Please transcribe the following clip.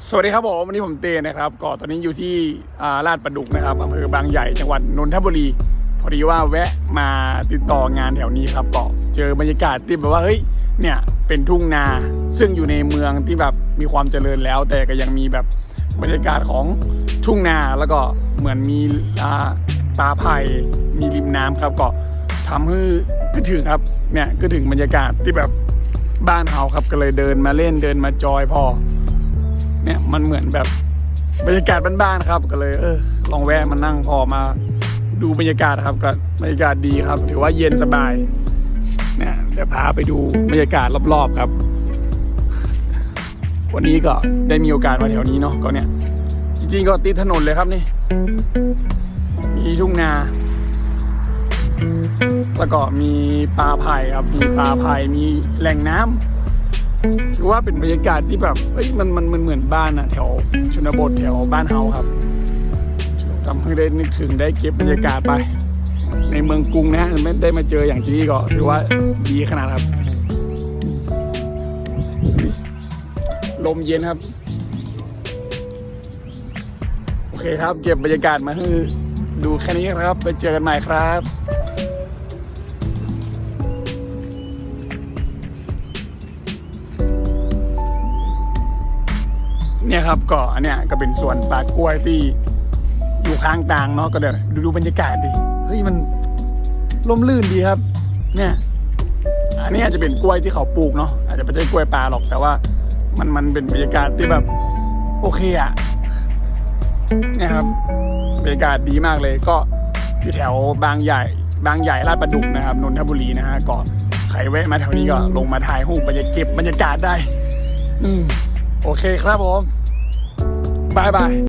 สวัสดีครับผมวันนี้ผมเตนะครับก็ตอนนี้อยู่ที่ลาดประดุกนะครับอำเภอบางใหญ่จังหวัดนนทบุรี พอดีว่าแวะมาติดต่องานแถวนี้ครับก็เจอบรรยากาศที่แบบว่าเฮ้ยเนี่ยเป็นทุ่งนาซึ่งอยู่ในเมืองที่แบบมีความเจริญแล้ว แต่ก็ยังมีแบบบรรยากาศของทุ่งนาแล้วก็เหมือนมีอ่าตาไผ่มีริมน้ำครับก็ทำให้ก็ถึงครับเนี่ยก็ถึงบรรยากาศที่แบบบ้านเฮาครับก็เลยเดินมาเล่นเดินมาจอยพอ เนี่ยมันเหมือนแบบบรรยากาศบ้านๆครับก็เลยเออลองแวะมานั่งพอมา ดูบรรยากาศครับก็บรรยากาศดีครับถือว่าเย็นสบายเนี่ยเดี๋ยวพาไปดูบรรยากาศรอบๆครับ วันนี้ก็ได้มีโอกาสมาแถวนี้เนาะก็เนี่ย จริงๆก็ติดถนนเลยครับนี่มีทุ่งนา แล้วก็มีปลาไผ่ครับมีปลาไผ่มีแหล่งน้ำ ถือว่าเป็นบรรยากาศที่แบบเอ้ยมันมันมันเหมือนบ้านอะแถวชนบทแถวบ้านเฮาครับทำให้ได้นึกถึงได้เก็บบรรยากาศไป ในเมืองกรุงนะฮะไม่ได้มาเจออย่างที่นี่ก็ถือว่าดีขนาดครับ ลมเย็นครับ โอเคครับ เก็บบรรยากาศมาให้ดูแค่นี้ครับ ไปเจอกันใหม่ครับ เนี่ยครับก็อันเนี้ยก็เป็นสวนป่ากล้วยที่อยู่ข้างทางเนาะก็เดี๋ยวดูดูบรรยากาศดิเฮ้ยมันร่มรื่นดีครับ เนี่ยอันนี้อาจจะเป็นกล้วยที่เขาปลูกเนาะอาจจะไม่ใช่กล้วยป่าหรอกแต่ว่า มันมันเป็นบรรยากาศที่แบบโอเคอะเนี่ยครับบรรยากาศดีมากเลยก็อยู่แถวบางใหญ่ บางใหญ่ลาดประดุกนะครับนนทบุรีนะฮะก็ใครแวะมาแถวนี้ก็ลงมาถ่ายรูปบรรยากาศบบรรยากาศได้ อืม โอเคครับผมบายบาย